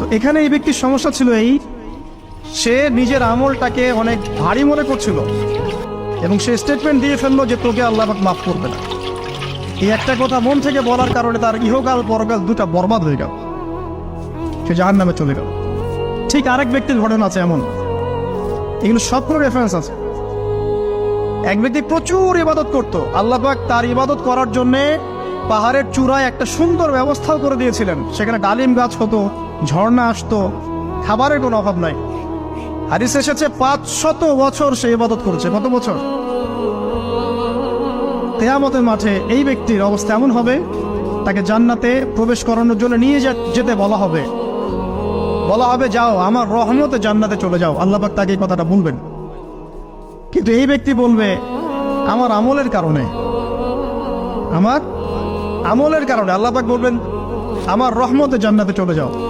তো এখানে এই ব্যক্তির সমস্যা ছিল এই, সে নিজের আমলটাকে অনেক ভারী মনে করছিল এবং সে স্টেটমেন্ট দিয়ে ফেলল যে তোকে আল্লাহ মাফ করবে না। এই একটা কথা মন থেকে বলার কারণে তার ইহকাল, পরকাল দুটা বরবাদ হয়ে গেল। সে জাহান নামে চলে গেল। ঠিক আরেক ব্যক্তির ঘটনা আছে এমন। এগুলো সবগুলো রেফারেন্স আছে। এক ব্যক্তি প্রচুর ইবাদত করত। আল্লাহবাক তার ইবাদত করার জন্য পাহাড়ের চূড়ায় একটা সুন্দর ব্যবস্থাও করে দিয়েছিলেন। সেখানে ডালিম গাছ হতো ঝর্ণা আসতো, খাবারের কোনো অভাব নাই। হাদিস এসেছে পাঁচ শত বছর সে ইবাদত করেছে। কত বছর? তেয়ামতের মাঠে এই ব্যক্তির অবস্থা এমন হবে, তাকে জান্নাতে প্রবেশ করানোর জন্য নিয়ে যেতে বলা হবে। বলা হবে, যাও, আমার রহমতে জান্নাতে চলে যাও। আল্লাহ পাক তাকে এই কথাটা বলবেন। কিন্তু এই ব্যক্তি বলবে, আমার আমলের কারণে। আমার আমলের কারণে। আল্লাহ পাক বলবেন, আমার রহমতে জান্নাতে চলে যাও।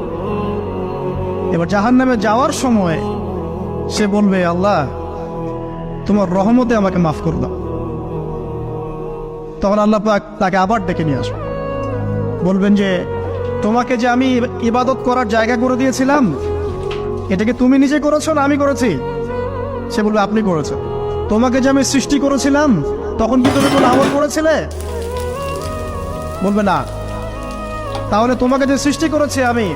এবার জাহান নামে যাওয়ার সময় সে বলবে, আল্লাহ, তোমার রহমতে আমাকে মাফ করে দাও। তখন আল্লাহ পাক তাকে আবার ডেকে নিয়ে আসবে। বলবেন যে, তোমাকে যে আমি ইবাদত করার জায়গা করে দিয়েছিলাম এটাকে তুমি নিজে করেছ না আমি করেছি? সে বলবে, আপনি করেছেন। তোমাকে যে আমি সৃষ্টি করেছিলাম, তখন কি তুমি কোনো আমল করেছিলে? বলবে, না। তাহলে তোমাকে যে সৃষ্টি করেছি আমি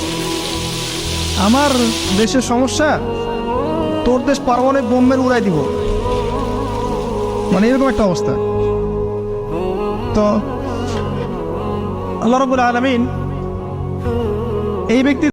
আমার দেশের সমস্যা, তোর দেশ পারমাণবিক বোম্বের উড়াই দিব। মানে এরকম একটা অবস্থা। তো, আল্লাহ রবুল আলমিন এই ব্যক্তি